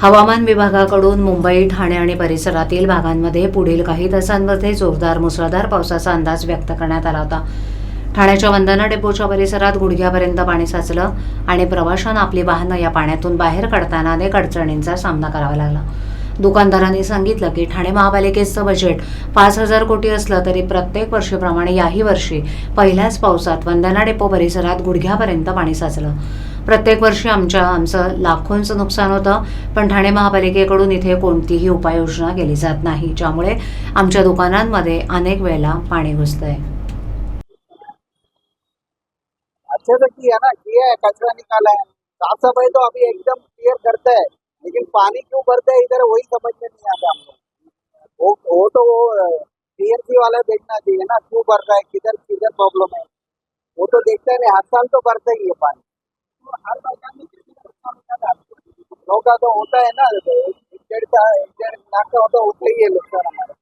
हवामान विभागाकडून मुंबई ठाणे आणि परिसरातील भागांमध्ये पुढील काही तासांमध्ये जोरदार मुसळधार पावसाचा अंदाज व्यक्त करण्यात आला होता. ठाण्याच्या वंदना डेपोच्या परिसरात गुडघ्यापर्यंत पाणी साचलं आणि प्रवाशांना आपली वाहनं या पाण्यातून बाहेर काढताना अनेक अडचणींचा सामना करावा लागला. दुकानदारांनी सांगितलं की ठाणे महापालिकेचं बजेट पाच हजार कोटी असलं तरी प्रत्येक वर्षीप्रमाणे याही वर्षी पहिल्याच पावसात वंदना डेपो परिसरात गुडघ्यापर्यंत पाणी साचलं. प्रत्येक वर्षी आमच्या आमचं लाखोंचं नुकसान होतं पण ठाणे महापालिकेकडून इथे कोणतीही उपाययोजना केली जात नाही ज्यामुळे आमच्या दुकानांमध्ये अनेक वेळेला पाणी घुसतंय. अच्छा तो किया ना किया है कचरा निकाला है साफ सफाई तो अभी एकदम क्लियर करते हैं लेकिन पानी क्यों भरता है? इधर वही समझ में नहीं आता हमको। वो वो तो वो पीएमसी वाला देखना चाहिए ना क्यों भर रहा है किधर किधर प्रॉब्लम है? वो तो देखता नहीं हर साल तो भरता ही है पानी। तो हर बार लोग का तो होता है ना डेढ़ का लाख का होता होता ही है नुकसान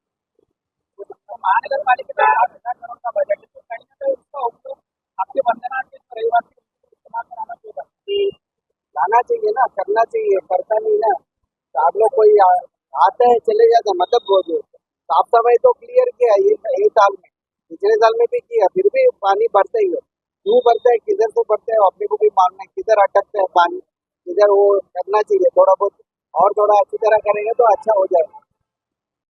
हमारा तो लाना चाहिए ना, करना चाहिए करता नहीं ना। तो आप लोग कोई आता है, चले जाते हैं मतलब वो जो साफ़ सफ़ाई तो क्लियर किया ये ये साल में। पिछले साल में भी किया, फिर भी पानी बढ़ता ही है। क्यों बढ़ता हैं, किधर से बढ़ता है, अपने को भी मालूम है, किधर अटकते हैं पानी। किधर वो करना चाहिए, थोड़ा बहुत और थोड़ा अच्छी तरह करेंगे तो अच्छा हो जाएगा।